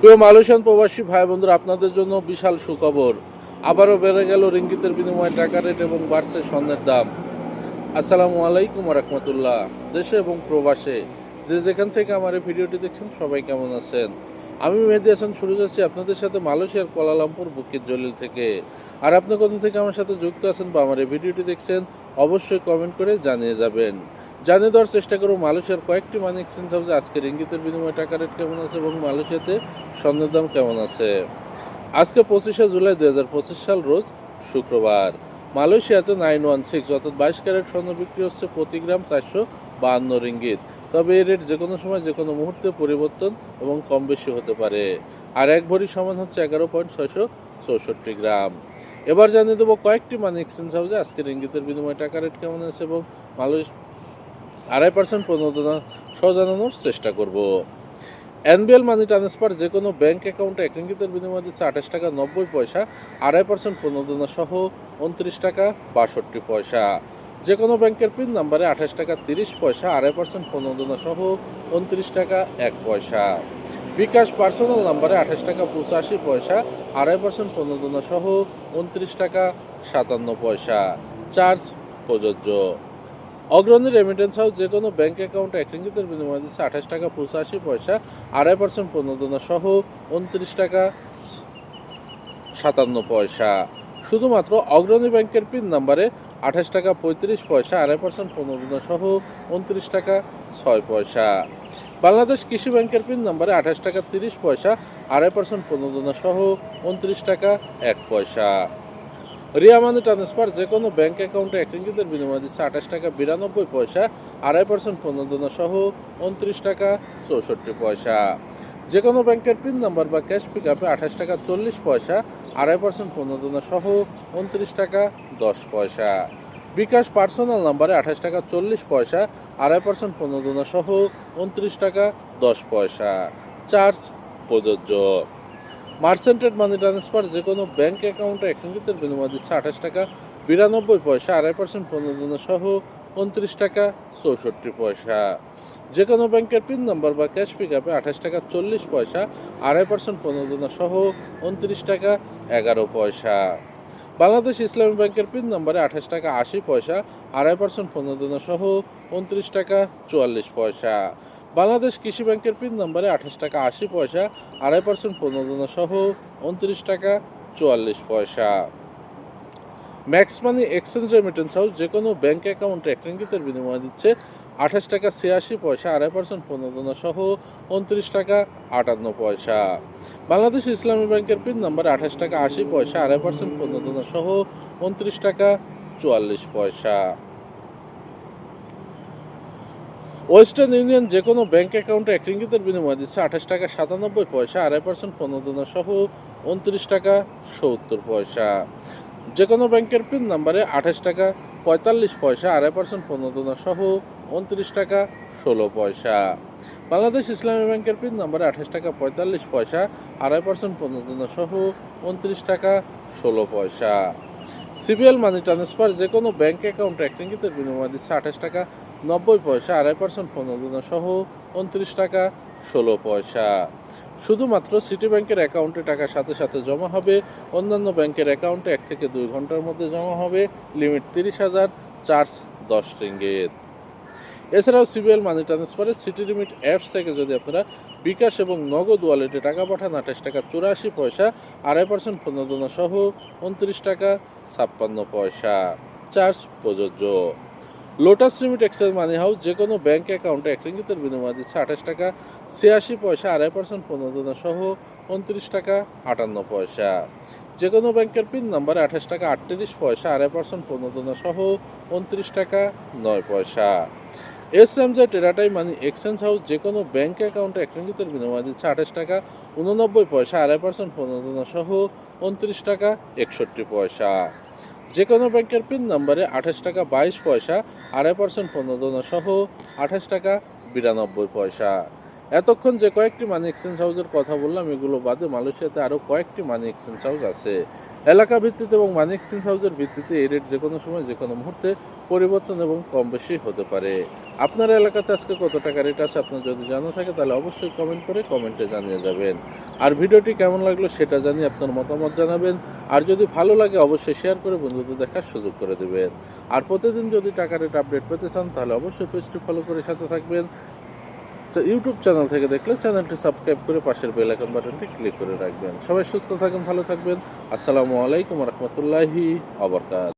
প্রিয় মালয়েশিয়ান প্রবাসী ভাই বন্ধুরা, আপনাদের জন্য বিশাল সুখবর। আবারও বেড়ে গেল রিঙ্গিতের বিনিময়ে টাকা রেট এবং বাড়ছে স্বর্ণের দাম। আসসালামু আলাইকুম রহমতুল্লাহ। দেশে এবং প্রবাসে যে যেখান থেকে আমার এই ভিডিওটি দেখছেন, সবাই কেমন আছেন? আমি মেহেদি হাসান, শুরু যাচ্ছি আপনাদের সাথে মালয়েশিয়ার কোয়ালালামপুর বুকির জলিল থেকে। আর আপনি কোথা থেকে আমার সাথে যুক্ত আছেন বা আমার এই ভিডিওটি দেখছেন, অবশ্যই কমেন্ট করে জানিয়ে যাবেন। জানিয়ে দেওয়ার চেষ্টা করব, মালয়েশিয়ার কয়েকটি মানি এক্সচেঞ্জ হাউসে আজকে রিঙ্গিতের বিনিময়ে টাকা রেট কেমন আছে এবং মালয়েশিয়াতে স্বর্ণের দাম কেমন আছে? আজকে পঁচিশে জুলাই দু হাজার পঁচিশ সাল রোজ শুক্রবার। মালয়েশিয়াতে নাইন ওয়ান সিক্স অর্থাৎ বাইশ ক্যারেট স্বর্ণ বিক্রি হচ্ছে প্রতি গ্রাম চারশো বাহান্ন রিঙ্গিত। তবে এই রেট যে কোনো সময় যে কোনো মুহূর্তে পরিবর্তন এবং কম বেশি হতে পারে। আর এক ভরি সমান হচ্ছে এগারো পয়েন্ট ছয়শো চৌষট্টি গ্রাম। এবার জানিয়ে দেবো কয়েকটি মানি এক্সচেঞ্জ হাউসে আজকে রিঙ্গিতের বিনিময়ে টাকা রেট কেমন আছে এবং মালয়েশ আড়াই পার্সেন্ট প্রণোদনা সহ জানানোর চেষ্টা করব। এনবিএল মানি ট্রান্সফার যে কোনো ব্যাংক অ্যাকাউন্টে এক রিঙ্গিতের বিনিময়ে দিচ্ছে আঠাশ টাকা নব্বই পয়সা, আড়াই পার্সেন্ট প্রণোদনা সহ উনত্রিশ টাকা বাষট্টি পয়সা। যে কোনো ব্যাংকের পিন নাম্বারে আঠাশ টাকা তিরিশ পয়সা, আড়াই পার্সেন্ট প্রণোদনা সহ উনত্রিশ টাকা এক পয়সা। বিকাশ পার্সোনাল নাম্বারে আঠাশ টাকা পঁচাশি পয়সা, আড়াই পার্সেন্ট প্রণোদনা সহ উনত্রিশ টাকা সাতান্ন পয়সা। চার্জ প্রযোজ্য। অগ্রণী রেমিটেন্স হাউস যে কোনো ব্যাংক অ্যাকাউন্টে এক রিঙ্গিতের বিনিময়ে দিচ্ছে আঠাশ টাকা পঁচাশি পয়সা, আড়াই পার্সেন্ট প্রণোদনা সহ উনত্রিশ টাকা সাতান্ন পয়সা। শুধুমাত্র অগ্রণী ব্যাংকের পিন নাম্বারে আঠাশ টাকা পঁয়ত্রিশ পয়সা, আড়াই পার্সেন্ট প্রণোদনা সহ উনত্রিশ টাকা ছয় পয়সা। বাংলাদেশ কৃষি ব্যাংকের পিন নাম্বারে আঠাশ টাকা তিরিশ পয়সা, আড়াই পার্সেন্ট প্রণোদনা সহ উনত্রিশ টাকা এক পয়সা। রিয়া মানি ট্রান্সফার যে কোনো ব্যাঙ্ক অ্যাকাউন্টে এক রিঙ্গিতের বিনিময়ে দিচ্ছে আঠাশ টাকা বিরানব্বই পয়সা, আড়াই পার্সেন্ট প্রণোদনা সহ উনত্রিশ টাকা চৌষট্টি পয়সা। যে কোনো ব্যাংকের পিন নাম্বার বা ক্যাশ পিক আপে আঠাশ টাকা চল্লিশ পয়সা, আড়াই পার্সেন্ট প্রণোদনা সহ উনত্রিশ টাকা দশ পয়সা। বিকাশ পার্সোনাল নাম্বারে আঠাশ টাকা চল্লিশ পয়সা, আড়াই পার্সেন্ট প্রণোদনা সহ উনত্রিশ টাকা দশ পয়সা। চার্জ প্রযোজ্য। মার্সেন্টেড মানি ট্রান্সফার যে কোনো ব্যাঙ্ক অ্যাকাউন্টে এক বিনিময় দিচ্ছে আঠাশ টাকা, বিরানব্বই পয়সা, আড়াই পার্সেন্ট প্রণোদনা সহ উনত্রিশ টাকা চৌষট্টি পয়সা। যে কোনো ব্যাংকের পিন নাম্বার বা ক্যাশ পিক আপে আঠাশ টাকা চল্লিশ পয়সা, আড়াই পার্সেন্ট প্রণোদনা সহ উনত্রিশ টাকা এগারো পয়সা। বাংলাদেশ ইসলামী ব্যাংকের পিন নাম্বারে আঠাশ টাকা আশি পয়সা, আড়াই পার্সেন্ট প্রণোদনা সহ উনত্রিশ টাকা চুয়াল্লিশ পয়সা। বাংলাদেশ কৃষি ব্যাংকের পিন নাম্বারে আঠাশ টাকা আশি পয়সা, আড়াই পার্সেন্ট প্রণোদনা সহ উনত্রিশ টাকা চুয়াল্লিশ পয়সা। Max money exchange remittance house যে কোনো ব্যাংক অ্যাকাউন্টে এক রিঙ্গিতের বিনিময় দিচ্ছে আঠাশ টাকা ছিয়াশি পয়সা, আড়াই পার্সেন্ট প্রণোদনা সহ উনত্রিশ টাকা আটান্ন পয়সা। বাংলাদেশ ইসলামী ব্যাংকের পিন নাম্বারে আঠাশ টাকা আশি পয়সা, আড়াই পার্সেন্ট প্রণোদনা সহ উনত্রিশ টাকা চুয়াল্লিশ পয়সা। ওয়েস্টার্ন ইউনিয়ন যে কোনো ব্যাংক অ্যাকাউন্টে এক রিঙ্গিতের বিনিময় দিচ্ছে আঠাশ টাকা সাতানব্বই পয়সা, আড়াই পার্সেন্ট প্রণোদনা সহ উনত্রিশ টাকা সত্তর পয়সা। যে কোনো ব্যাংকের পিন নাম্বারে আঠাশ টাকা পঁয়তাল্লিশ পয়সা, আড়াই পার্সেন্ট প্রণোদনা সহ উনত্রিশ টাকা ষোলো পয়সা। বাংলাদেশ ইসলামী ব্যাংকের পিন নাম্বারে আঠাশ টাকা পঁয়তাল্লিশ পয়সা, আড়াই পার্সেন্ট প্রণোদনা সহ উনত্রিশ টাকা ষোলো পয়সা। সিবিএল মানি ট্রান্সফার যে কোনো ব্যাঙ্ক অ্যাকাউন্টে এক রিঙ্গিতের বিনিময় দিচ্ছে আঠাশ টাকা, নব্বই পয়সা, আড়াই পার্সেন্ট প্রণোদনা সহ উনত্রিশ টাকা, ষোলো পয়সা। শুধুমাত্র সিটি ব্যাংকের অ্যাকাউন্টে টাকার সাথে সাথে জমা হবে, অন্যান্য ব্যাংকের অ্যাকাউন্টে এক থেকে দুই ঘণ্টার মধ্যে জমা হবে, লিমিট তিরিশ হাজার চার্জ দশ রিঙ্গিত। এছাড়াও সিবিএল মানি ট্রান্সফারের সিটি লিমিট অ্যাপস থেকে যদি আপনারা বিকাশ এবং নগদ ওয়ালেটে টাকা পাঠান আঠাশ টাকা চুরাশি পয়সা, আড়াই পার্সেন্ট প্রণোদনা সহ উনত্রিশ টাকা ছাপ্পান্ন পয়সা। চার্জ প্রযোজ্য। Lotus limit exchange money house যে কোনো ব্যাঙ্ক অ্যাকাউন্টে এক রিঙ্গিতের বিনিময় দিচ্ছে আঠাশ টাকা ছিয়াশি পয়সা, আড়াই পার্সেন্ট প্রণোদনা সহ উনত্রিশ টাকা আটান্ন পয়সা। যে কোনো ব্যাংকের পিন নাম্বারে আঠাশ টাকা আটত্রিশ পয়সা, আড়াই পার্সেন্ট প্রণোদনা সহ উনত্রিশ টাকা নয় পয়সা। এস এম জে টেরাটাই মানি এক্সচেঞ্জ হাউস যে কোনো ব্যাঙ্ক অ্যাকাউন্টে এক বিনিময় দিচ্ছে আঠাশ টাকা, উননব্বই পয়সা, আড়াই পার্সেন্ট প্রণোদনা সহ উনত্রিশ টাকা, একষট্টি পয়সা। যে কোনো ব্যাংকের পিন নাম্বারে আঠাশ টাকা, বাইশ পয়সা, আড়াই পার্সেন্ট প্রণোদনা সহ আঠাশ টাকা, বিরানব্বই পয়সা। এতক্ষণ যে কয়েকটি মানি এক্সচেঞ্জ হাউসের কথা বললাম, এগুলো বাদে মালয়েশিয়াতে আরও কয়েকটি মানি এক্সচেঞ্জ হাউস আছে। এলাকা ভিত্তিতে এবং মানি এক্সচেঞ্জ হাউসের ভিত্তিতে এই রেট যে কোনো সময় যে কোনো মুহূর্তে পরিবর্তন এবং কম বেশি হতে পারে। আপনার এলাকাতে আজকে কত টাকা রেট আছে, আপনার যদি জানা থাকে, তাহলে অবশ্যই কমেন্ট করে কমেন্টে জানিয়ে যাবেন। আর ভিডিওটি কেমন লাগল সেটা জানিয়ে আপনার মতামত জানাবেন। আর যদি ভালো লাগে, অবশ্যই শেয়ার করে বন্ধুদের দেখার সুযোগ করে দেবেন। আর প্রতিদিন যদি টাকা রেট আপডেট পেতে চান, তাহলে অবশ্যই পেজটি ফলো করে সাথে থাকবেন। ইউটিউব চ্যানেল থেকে দেখলে চ্যানেলটি সাবস্ক্রাইব করে পাশের বেল আইকন বাটনটি ক্লিক করে রাখবেন। সবাই সুস্থ থাকেন, ভালো থাকবেন। আসসালামু আলাইকুম রহমতুল্লাহি আবরকাত